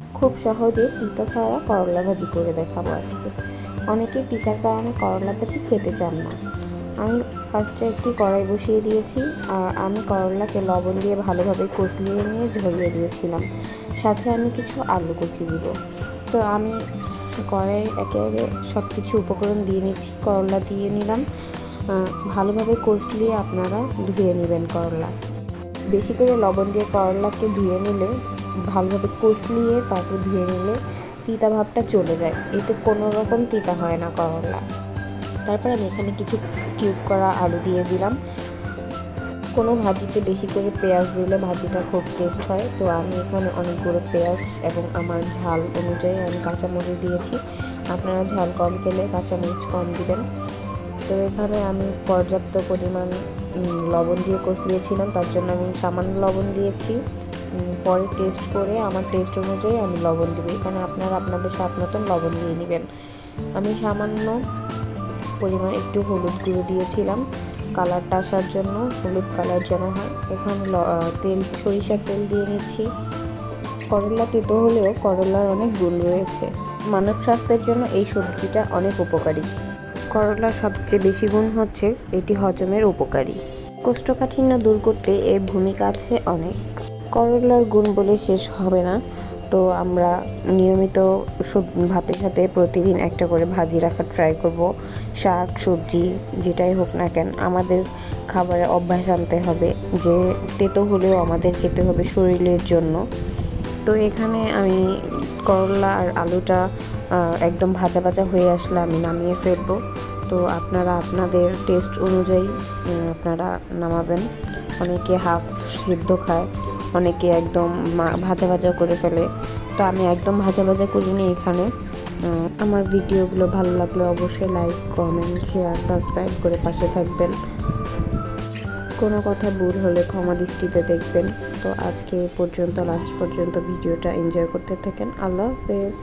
খুব সহজে তিতা ছাড়া করলা ভাজি করে দেখাবো আজকে। অনেকে তিতার কারণে করলা ভাজি খেতে চান না। আমি ফার্স্টে একটি কড়াই বসিয়ে দিয়েছি আর আমি করলাকে লবণ দিয়ে ভালোভাবে কষলিয়ে নিয়ে ঝরিয়ে দিয়েছিলাম। সাথে আমি কিছু আলু কুচি দিব। তো আমি কড়াই একে একে সব কিছু উপকরণ দিয়ে নিচ্ছি, করলা দিয়ে নিলাম। ভালোভাবে কষলিয়ে আপনারা ধুয়ে নেবেন করলা। বেশি করে লবণ দিয়ে করলাকে ধুয়ে নিলে ভালোভাবে কষলিয়ে তারপর ধুয়ে নিলে তিতা ভাবটা চলে যায়। এতে কোনো রকম তিতা হয় না করলা। তারপর আমি এখানে কিছু কিউব করা আলু দিয়ে দিলাম। কোনো ভাজিতে বেশি করে পেঁয়াজ দিলে ভাজিটা খুব টেস্ট হয়। তো আমি এখানে অনেকগুলো পেঁয়াজ এবং আমার ঝাল অনুযায়ী আমি কাঁচামরিচ দিয়েছি। আপনারা ঝাল কম পেলে কাঁচামরিচ কম দিবেন। তো এখানে আমি পর্যাপ্ত পরিমাণ লবণ দিয়ে কষিয়েছিলাম। তার জন্য আমি সামান্য লবণ দিয়েছি। পরে টেস্ট করে আমার টেস্ট অনুযায়ী আমি লবণ দেবো। এখানে আপনারা আপনাদের স্বাদ মতন লবণ দিয়ে নেবেন। আমি সামান্য পরিমাণ একটু হলুদ গুঁড়ো দিয়েছিলাম। কালারটা আসার জন্য হলুদ কালার যেন হয়। এখানে তেল, সরিষার তেল দিয়ে নিচ্ছি। করলা তেতো হলেও করলার অনেক গুণ রয়েছে। মানব স্বাস্থ্যের জন্য এই সবজিটা অনেক উপকারী। করলার সবচেয়ে বেশি গুণ হচ্ছে এটি হজমের উপকারী। কোষ্ঠকাঠিন্য দূর করতে এর ভূমিকা আছে অনেক। করলার গুণ বলে শেষ হবে না। তো আমরা নিয়মিত ভাতের সাথে প্রতিদিন একটা করে ভাজি রাখার ট্রাই করব। শাক, সবজি, যেটাই হোক না কেন, আমাদের খাবারে অভ্যাস আনতে হবে যে তেতো হলেও আমাদের খেতে হবে শরীরের জন্য। তো এখানে আমি করলা আর আলুটা একদম ভাজা ভাজা হয়ে আসলে আমি নামিয়ে ফেলব। তো আপনারা আপনাদের টেস্ট অনুযায়ী আপনারা নামাবেন। অনেকে হাফ সিদ্ধ খায়। অনেকে একদম ভাজা ভাজা করে ফেলে। তো আমি একদম ভাজা ভাজা করিনি এখানে। আমার ভিডিওগুলো ভালো লাগলে অবশ্যই লাইক কমেন্ট শেয়ার সাবস্ক্রাইব করে পাশে থাকবেন। কোনো কথা ভুল হলে ক্ষমা দৃষ্টিতে দেখবেন। তো আজকে পর্যন্ত লাস্ট পর্যন্ত ভিডিওটা এনজয় করতে থাকেন। আল্লাহ হাফেজ।